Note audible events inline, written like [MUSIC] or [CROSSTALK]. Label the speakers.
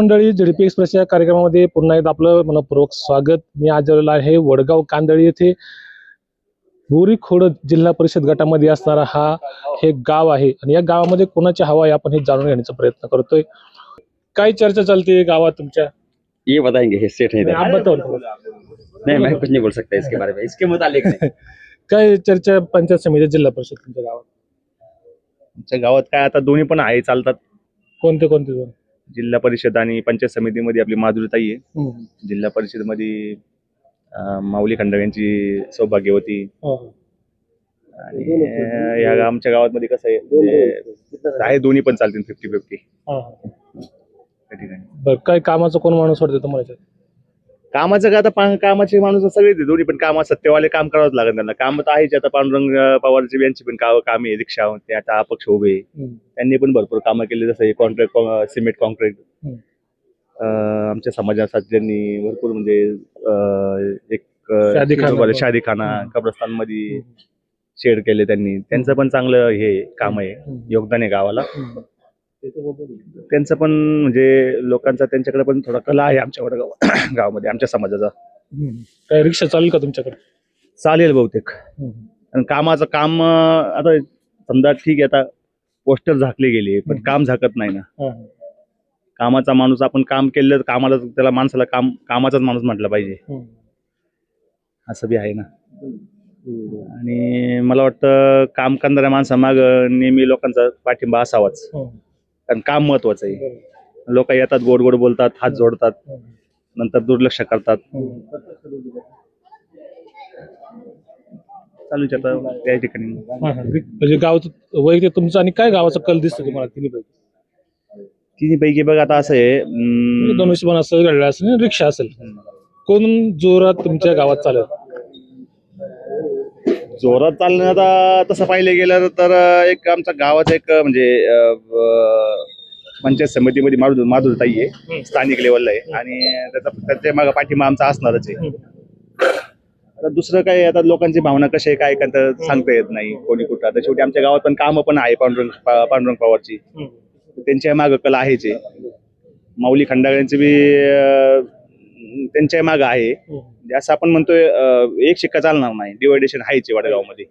Speaker 1: मंडळी ZP express या कार्यक्रमामध्ये पुन्हा एकदा आपलं मनपूर्वक स्वागत. मी आज आलेलो आहे वडगाव कांदळी येथे. बोरी खोड जिल्हा परिषद गटामध्ये असणारा हा हे गाव आहे. आणि या गावामध्ये कोणाची हवा आहे आपण हे जाणून घेण्याचा प्रयत्न करतोय. काय चर्चा चालते गावात तुमच्या?
Speaker 2: ये बताएंगे ये सेठ इधर
Speaker 1: आप बताओ. थोडं.
Speaker 2: नहीं मैं कुछ नहीं बोल सकता इसके बारे में. इसके मुतालिक नहीं. [LAUGHS]
Speaker 1: काय चर्चा पंचायत समिती जिल्हा परिषद तुमच्या गावात?
Speaker 3: आमच्या गावात काय आता दोन्ही पण आहे चालतात.
Speaker 1: कोणते कोणते दोन?
Speaker 3: जिल्हा परिषद आणि पंचायत समितीमध्ये आपली माधुरीताई आहे
Speaker 1: हम्म.
Speaker 3: जिल्हा परिषदमध्ये अं, माऊली खंडवे यांची सौभाग्यवती
Speaker 1: हो, हो.
Speaker 3: आणि या आमच्या गावामध्ये कसं आहे म्हणजे आहे दोन्ही पण चालतील फिफ्टी फिफ्टी
Speaker 1: हा, हा.
Speaker 3: त्या ठिकाणी
Speaker 1: बरं काय कामाचं कोण माणूस वाटतं तुम्हाला याच्यात?
Speaker 3: कामाचं का आता पा- कामाचे माणूस सगळे ते दोन्ही पण काम सत्यवाले काम करावंच लागेल त्यांना. काम तर आहेच. आता पांडुरंग अं, पवारची यांची पण काम कामे आहे रिक्षा ते आता अपक्ष उभे. त्यांनी पण भरपूर कामं केली. जसं हे कॉन्ट्रॅक्ट सिमेंट कॉन्ट्रॅक्ट.
Speaker 1: हम्म.
Speaker 3: आमच्या समाजासाठी त्यांनी भरपूर म्हणजे एक
Speaker 1: शादीखाना. हम्म.
Speaker 3: कब्रस्तानमध्ये शेड केले त्यांनी. त्यांचं पण चांगलं हे काम आहे. योगदान आहे गावाला. त्यांचं पण म्हणजे लोकांचा त्यांच्याकडे पण थोडा कला आहे आमच्या वडगाव [CLEARS THROAT] गावामध्ये आमच्या समाजाचा.
Speaker 1: काय रिक्षा चालेल का तुमच्याकडे
Speaker 3: चालेल बहुतेक आणि कामाचं काम आता समजा ठीक आहे आता पोस्टर झाकले गेले पण. काम झाकत नाही ना. कामाचा माणूस आपण काम केलं तर कामाला त्याला माणसाला काम कामाचाच माणूस म्हटलं पाहिजे. असं बी आहे ना आणि मला वाटतं काम करणाऱ्या माणसामाग नेहमी लोकांचा पाठिंबा असावाच. कारण काम महत्वाचं आहे. लोक येतात गोड गोड बोलतात हात जोडतात.
Speaker 1: हम्म.
Speaker 3: नंतर दुर्लक्ष करतात.
Speaker 1: हम्म.
Speaker 3: चालूच आता त्या ठिकाणी.
Speaker 1: हा, हा. म्हणजे गावाचं वैयक्तिक तुमचं आणि काय गावाचा कल दिसतो तुम्हाला तिन्ही पैकी
Speaker 3: तिन्ही पैकी बघ आता असं आहे
Speaker 1: दोन पण असेल गाडी असेल रिक्षा असेल. कोण जोरात तुमच्या गावात चालेल
Speaker 3: जोरात चालणं आता तसं पाहिलं गेलं तर एक आमच्या गावाचं एक म्हणजे पंचायत समितीमध्ये माधुर माधुरताई आहे स्थानिक लेवलला आहे. आणि त्याचा त्याच्यामागे पाठिंबा आमचा असणारच आहे. आता दुसरं काय आता लोकांची भावना कशी आहे काय करता सांगता येत नाही कोणी कुठं. आता शेवटी आमच्या गावात पण कामं पण आहे पांडुरंग पा- पांडुरंग पवारची. त्यांच्या मागं कला आहेच आहे. माऊली खंडागळ्यांची बी अं, त्यांच्या मागं आहे. म्हणजे असं आपण म्हणतोय एक शिक्का चालणार नाही. डिवायडेशन आहेच आहे वडगावमध्ये.